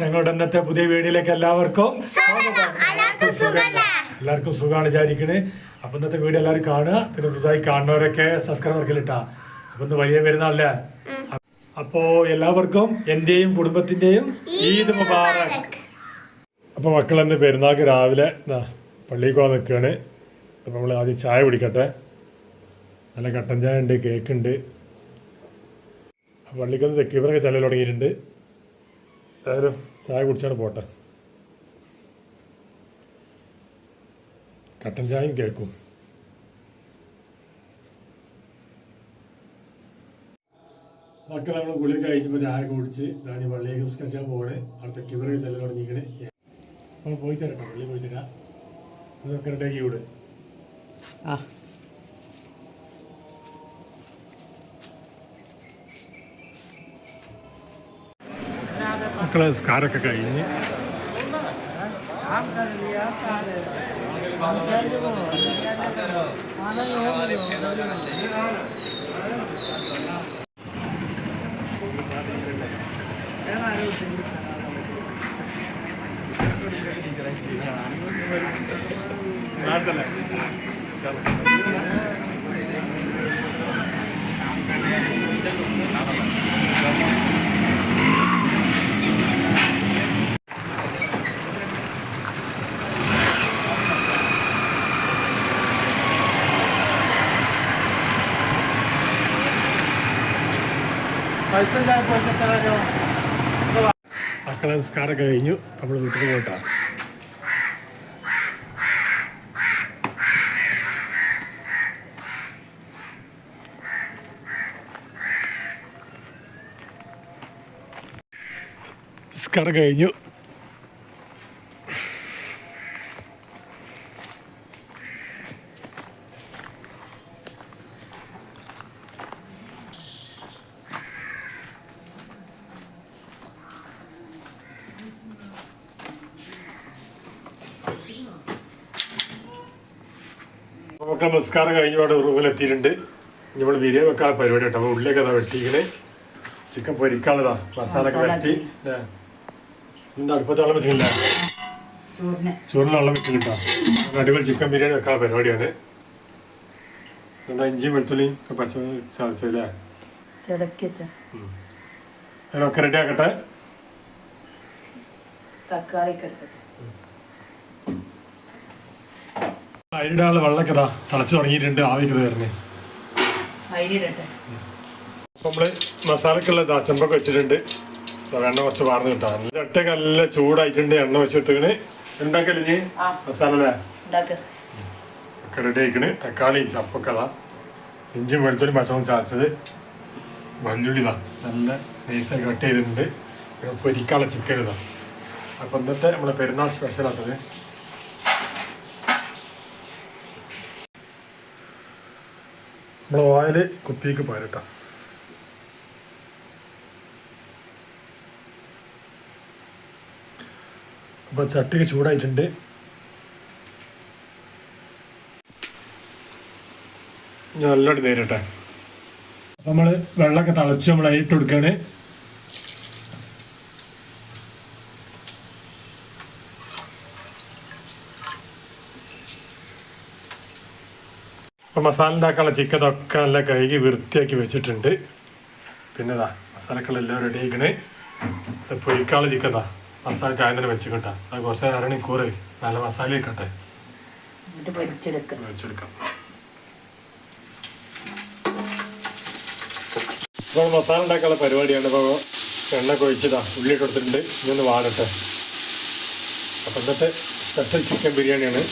ഞങ്ങളുടെ ഇന്നത്തെ പുതിയ വീഡിയോയിലേക്ക് എല്ലാവർക്കും എല്ലാവർക്കും സുഖമാണ് വിചാരിക്കണേ. അപ്പൊ ഇന്നത്തെ വീഡിയോ എല്ലാവരും കാണുക. പിന്നെ പുതുതായി കാണുന്നവരൊക്കെ സബ്സ്ക്രൈബർക്ക് ഇട്ടാ അപ്പൊ ഇന്ന് വലിയ പെരുന്നാളല്ലേ? അപ്പോ എല്ലാവർക്കും എന്റെയും കുടുംബത്തിന്റെയും ഈദ് മുബാറക്. അപ്പൊ മക്കളെന്ന് പെരുന്നാൾക്ക് രാവിലെ ദാ പള്ളിയിൽ പോകാൻ നിൽക്കുകയാണ് അപ്പൊ നമ്മൾ ആദ്യം ചായ കുടിക്കട്ടെ. നല്ല കട്ടൻ ചായ ഉണ്ട് കേക്ക് ഉണ്ട്. പള്ളിക്കൊന്ന് തെക്കീവറൊക്കെ ചെല്ലൽ തുടങ്ങിയിട്ടുണ്ട്. ഏതായാലും ചായ കുടിച്ചാണ് പോട്ടെ. കട്ടൻ ചായയും കേൾക്കും മക്കൾ നമ്മൾ കുളി കഴിഞ്ഞപ്പോൾ ചായ കുടിച്ച് ഞാൻ പള്ളിയേക്ക് നിസ്കരിച്ചാൽ പോകണേ അടുത്ത തെക്കീവറൊക്കെ തല്ല തുടങ്ങിക്കണേ നമ്മൾ പോയി തരട്ടെ പള്ളി പോയി തരാം. അതൊക്കെ റെഡിയാക്കി വിട്. ആ. മക്കളെ സ്കാരൊക്കെ കഴിഞ്ഞ്. മക്കളെ സ്കാരൊക്കെ കഴിഞ്ഞു. നമ്മൾ വീട്ടിൽ പോയിട്ടാ സ്കാര കഴിഞ്ഞു. നമുക്ക് നമസ്കാരം കഴിഞ്ഞ പാട് റൂമിലെത്തിയിട്ടുണ്ട് നമ്മൾ ബിരിയാണി വെക്കാനുള്ള പരിപാടി കേട്ടോ. അപ്പോൾ ഉള്ളിയൊക്കെ അതാ വെട്ടിക്കണേ ചിക്കൻ പൊരിക്കാനുള്ളതാ. മസാല ഒക്കെ വെട്ടി ഇന്ന് അടുപ്പത്ത് വെള്ളം വെച്ചില്ല ചോറിന്. വെള്ളം വെച്ചിട്ടുണ്ടോ അടിപൊളി ചിക്കൻ ബിരിയാണി വെക്കാനുള്ള പരിപാടിയാണ്. എന്താ ഇഞ്ചിയും വെളുത്തുള്ളിയും ഒക്കെ പച്ച ചതച്ചല്ലേ അതിനൊക്കെ റെഡി ആക്കട്ടെ? തക്കാളി വെള്ളമൊക്കെ ഇതാ തിളച്ച് തുടങ്ങിയിട്ടുണ്ട്. ആവിക്കത് വരുന്നേ അരിയിടട്ടെ അപ്പോൾ നമ്മൾ മസാലക്കുള്ള ഇതാ ചെമ്പൊക്കെ വെച്ചിട്ടുണ്ട്. എണ്ണ കുറച്ച് വാർന്ന് കിട്ടാം. ചട്ടയൊക്കെ നല്ല ചൂടായിട്ടുണ്ട്. എണ്ണ വെച്ചിട്ട് ഉണ്ടാക്കലിഞ്ഞ്. മസാല ഒക്കെ റെഡി ആയിക്കണ്. തക്കാളിയും ചപ്പൊക്കെ ഇഞ്ചും വെളുത്തുള്ളി പച്ചമുളകും ചാച്ചത് മഞ്ഞുള്ളിതാ നല്ല നൈസായി കട്ട് ചെയ്തിട്ടുണ്ട്. പിന്നെ പൊരിക്കാനുള്ള ചിക്കൻ ഇതാ അപ്പം ഇന്നത്തെ നമ്മളെ പെരുന്നാൾ സ്പെഷ്യൽ ആട്ടത് നമ്മൾ ഓയിൽ കുപ്പിക്ക് പോരട്ടോ അപ്പോൾ ചട്ടിക്ക് ചൂടായിട്ടുണ്ട്. ഞാൻ നല്ലോണം നേരിട്ടെ. നമ്മൾ വെള്ളമൊക്കെ തിളച്ച് നമ്മൾ അയിട്ട് കൊടുക്കുകയാണ് അപ്പോൾ മസാല ഉണ്ടാക്കാനുള്ള ചിക്കൻ ഒക്കെ നല്ല കഴുകി വൃത്തിയാക്കി വെച്ചിട്ടുണ്ട്. പിന്നെ ഇതാ മസാലക്കളെല്ലാം റെഡി ആക്കണേ പൊയ്ക്കാളെ ചിക്കതാ മസാല കായന്നെ വെച്ച് കിട്ടാ അത് കുറച്ച് കൂറ് നല്ല മസാല ഇരിക്കട്ടെ. പൊരിച്ചെടുക്ക. വെച്ചെടുക്കാം ഇപ്പോൾ മസാല ഉണ്ടാക്കാനുള്ള പരിപാടിയാണ്. ഇപ്പോൾ എണ്ണ കൊഴിച്ചതാ ഉള്ളി കൊടുത്തിട്ടുണ്ട് ഇനി ഒന്ന് വാടട്ടെ. അപ്പം ഇന്നത്തെ സ്പെഷ്യൽ ചിക്കൻ ബിരിയാണിയാണ്.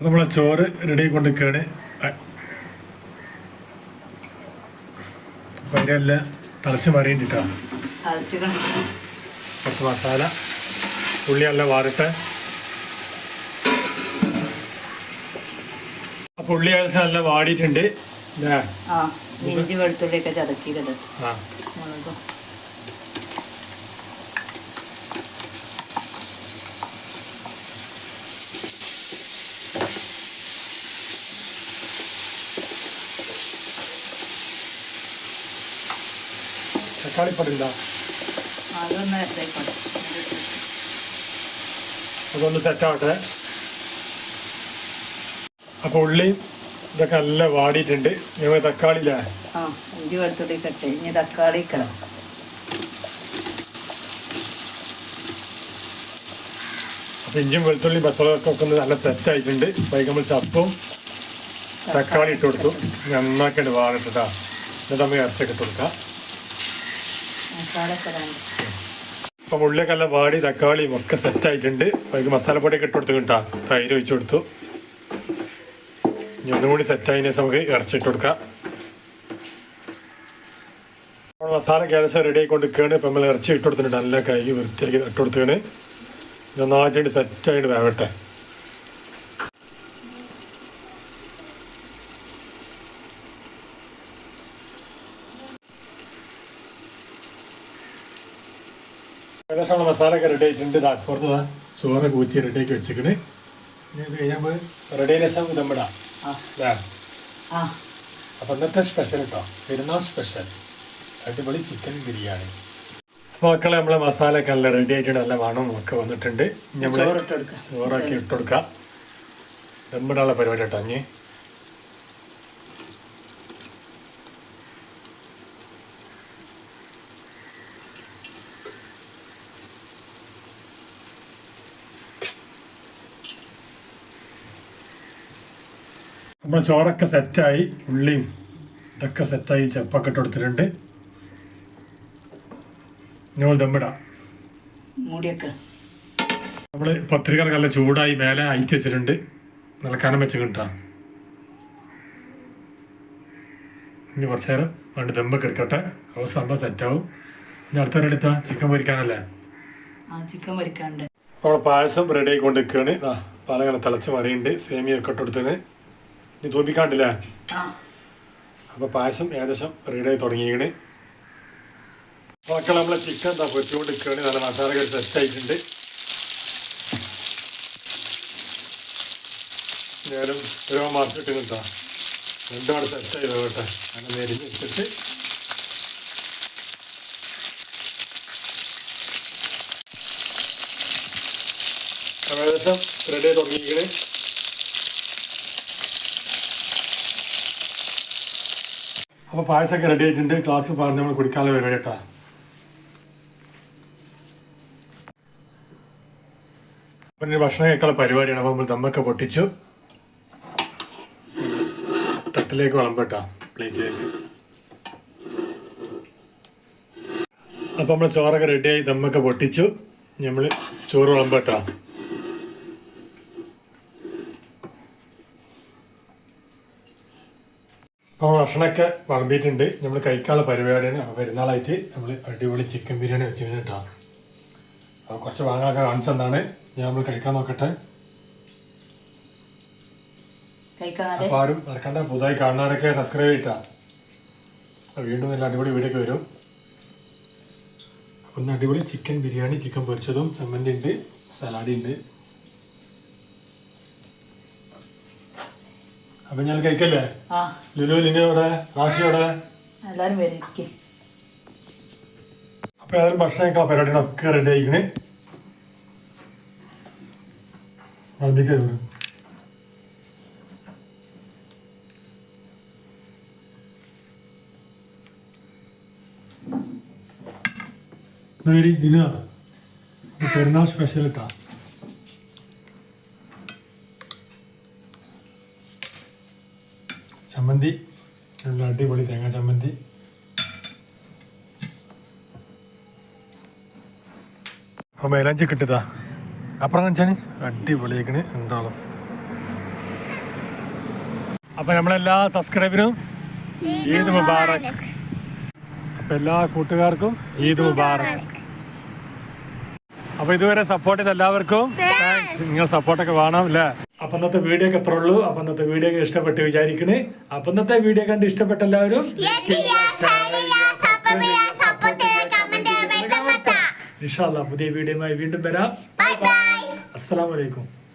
നമ്മളെ ചോറ് റെഡി കൊണ്ടിരിക്കുകയാണ് വൈരെല്ലാം തിളച്ച് മറിയിട്ടാണ് കുറച്ച് മസാല ഉള്ളി നല്ല വാറിട്ട്. അപ്പോൾ ഉള്ളി ഏകദേശം നല്ല വാടിയിട്ടുണ്ട്. ഇഞ്ചി വെളുത്തുള്ളിയൊക്കെ ചതക്കിയിട്ടുണ്ട്. ആ. മുളകും തക്കാളി പൊടില്ല അതൊന്ന് സെറ്റാവട്ടെ അപ്പോൾ ഉള്ളി ഇതൊക്കെ നല്ല വാടിയിട്ടുണ്ട്. ഞങ്ങൾ തക്കാളിയില്ലേ? ആ ഇഞ്ചി വെളുത്തുള്ളി കട്ടെ ഇനി തക്കാളി ഇക്കണം. അപ്പോൾ ഇഞ്ചും വെളുത്തുള്ളി പച്ചമുളകൊക്കെ ഒക്കെ നല്ല സെറ്റായിട്ടുണ്ട് വൈകുമ്പോൾ ചപ്പും തക്കാളി ഇട്ട് കൊടുത്തു. നന്നാക്കിയിട്ട് വാടിട്ടാ എന്നിട്ട് നമുക്ക് ഇറച്ചൊക്കെ ഇട്ട് കൊടുക്കാം. മസാല അപ്പം ഉള്ളിയൊക്കെ നല്ല വാടി തക്കാളിയും ഒക്കെ സെറ്റായിട്ടുണ്ട് അതിലേക്ക് മസാലപ്പൊടിയൊക്കെ ഇട്ട് കൊടുത്തു കിട്ടാ. തൈര് ഒഴിച്ചു കൊടുത്തു. ഇനി ഒന്നും കൂടി സെറ്റായതിന് ശേഷം നമുക്ക് ഇറച്ചിട്ട് കൊടുക്കാം. നമ്മൾ മസാല ഏകദേശം റെഡി ആയിക്കൊണ്ട് നിൽക്കുകയാണ് ഇപ്പം നമ്മൾ ഇറച്ചി ഇട്ട് കൊടുത്തിട്ടുണ്ട്. നല്ല കൈ വൃത്തിയാക്കി ഇട്ട് കൊടുക്കുകയാണ് സെറ്റ് സെറ്റായിട്ട് വേവട്ടെ. ഏകദേശം മസാല ഒക്കെ റെഡി ആയിട്ടുണ്ട്. ഇതാ പുറത്ത് ദാ ചോറ് കൂറ്റി റെഡി ആക്കി വെച്ചിക്കണ് ഇനി ഇത് കഴിഞ്ഞാൽ റെഡി ആ. അപ്പം ഇന്നത്തെ സ്പെഷ്യൽ കേട്ടോ പെരുന്നാൾ സ്പെഷ്യൽ അടിപൊളി ചിക്കൻ ബിരിയാണി. മക്കളെ നമ്മളെ മസാല ഒക്കെ നല്ല റെഡി ആയിട്ടുണ്ട്. നല്ല മണം ഒക്കെ വന്നിട്ടുണ്ട്. നമ്മൾ ചോറാക്കി ഇട്ട് കൊടുക്കാം. പരിപാടി കേട്ടോ ഇനി. നമ്മൾ ചോറൊക്കെ സെറ്റായി ഉള്ളിയും ഇതൊക്കെ സെറ്റായി ചെപ്പൊക്കെ ഇട്ട് കൊടുത്തിട്ടുണ്ട്. നമ്മൾ ദമ്മിടാം. മൂടിയൊക്കെ. നമ്മൾ പത്രിക നല്ല ചൂടായി മേലെ അയറ്റി വെച്ചിട്ടുണ്ട്. നല്ല കനം വെച്ച് കിട്ടാം. ഇനി കുറച്ച് നേരം രണ്ട് ദമ്പൊക്കെ എടുക്കട്ടെ. അവ സംഭവം സെറ്റാവും. ഇനി അടുത്ത എടുത്താ ചിക്കൻ പൊരിക്കാനല്ലേ? ചിക്കൻ പൊരിക്കാണ്ട് അപ്പോൾ പായസം റെഡി ആയിക്കൊണ്ടിരിക്കുകയാണ്. പാലങ്ങനെ തിളച്ച് മറിയുണ്ട് സേമിയൊക്കെ ഇട്ട് തൂപ്പിക്കാണ്ടില്ലേ ആ. അപ്പോൾ പായസം ഏകദേശം റെഡി ആയി തുടങ്ങിയാണ് മക്കൾ നമ്മളെ ചിക്കൻ എന്താ പൊറ്റുകൊണ്ട് നിൽക്കുകയാണ് നല്ല മസാലകൾ സെറ്റ് ആയിട്ടുണ്ട്. ഞാനും മാസം ഇട്ട് നിൽക്കാം മണി സെറ്റ് ചെയ്ത് കേട്ടെ അങ്ങനെ നേരിഞ്ഞ് വെച്ചിട്ട്. ഏകദേശം റെഡി ആയി തുടങ്ങിയിരിക്കണേ. അപ്പോൾ പായസമൊക്കെ റെഡി ആയിട്ടുണ്ട്. ക്ലാസ്സിൽ പറഞ്ഞ് നമ്മൾ കുടിക്കാതെ വരും കേട്ടോ. അപ്പം ഭക്ഷണം കഴിക്കാനുള്ള പരിപാടിയാണ്. അപ്പോൾ നമ്മൾ ദമ്മൊക്കെ പൊട്ടിച്ചു. തട്ടിലേക്ക് വിളമ്പട്ടോ പ്ലേറ്റിലേക്ക് നമ്മൾ ചോറൊക്കെ റെഡിയായി ദമ്മൊക്കെ പൊട്ടിച്ചു. നമ്മൾ ചോറ് വിളമ്പട്ടാ അപ്പോൾ ഭക്ഷണമൊക്കെ വിളമ്പിയിട്ടുണ്ട് നമ്മൾ കഴിക്കാനുള്ള പരിപാടിയാണ്. അപ്പോൾ പെരുന്നാളായിട്ട് നമ്മൾ അടിപൊളി ചിക്കൻ ബിരിയാണി വെച്ച് കേട്ടോ. അപ്പോൾ കുറച്ച് ഭാഗങ്ങളൊക്കെ കാണിച്ചെന്നാണ് ഞാൻ നമ്മൾ കഴിക്കാൻ നോക്കട്ടെ. അപ്പോൾ ആരും മറക്കണ്ട. പുതുതായി കാണുന്നവരൊക്കെ സബ്സ്ക്രൈബ് ചെയ്തിട്ടാ വീണ്ടും നല്ല അടിപൊളി വീഡിയോ വരും. ഒന്ന് അടിപൊളി ചിക്കൻ ബിരിയാണി ചിക്കൻ പൊരിച്ചതും ചമ്മന്തി ഉണ്ട് സലാഡി ഉണ്ട്. അപ്പം ഞാൻ കഴിക്കല്ലേ? ആ. ലുലു ലിനിയോടെ റാഷിയോടെ അപ്പൊ ഏതായാലും ഭക്ഷണം കഴിക്കാൻ പരിപാടിയാണ് ഒക്കെ റെഡി ആയിക്കണ് ഇതിന പെരുന്നാൾ സ്പെഷ്യൽ ഇട്ടാ. ചമ്മന്തി. നല്ല അടിപൊളി തേങ്ങാ ചമ്മന്തി. അപ്പോൾ മേലാഞ്ചി കിട്ടിയതാ. അപ്പുറം കാണിച്ചാണ്? അടിപൊളിയേക്കണ് ഉണ്ടാവും അപ്പോൾ നമ്മളെല്ലാ സബ്സ്ക്രൈബിനും ഈദ് മുബാറക്. അപ്പോൾ എല്ലാ കൂട്ടുകാർക്കും ഈദ് മുബാറക്. അപ്പോൾ ഇതുവരെ സപ്പോർട്ട് ചെയ്ത എല്ലാവർക്കും താങ്ക്സ് നിങ്ങൾ സപ്പോർട്ടൊക്കെ വേണം അല്ലേ അപ്പം ഇന്നത്തെ വീഡിയോ ഒക്കെ എത്ര ഉള്ളൂ? അപ്പം ഇന്നത്തെ വീഡിയോ ഒക്കെ ഇഷ്ടപ്പെട്ട് വിചാരിക്കണേ. അപ്പം ഇന്നത്തെ വീഡിയോ കണ്ട് ഇഷ്ടപ്പെട്ട എല്ലാവരും ഇൻഷാല്ല പുതിയ വീഡിയോയുമായി വീണ്ടും വരാം. ബൈ അസ്സലാമലൈക്കും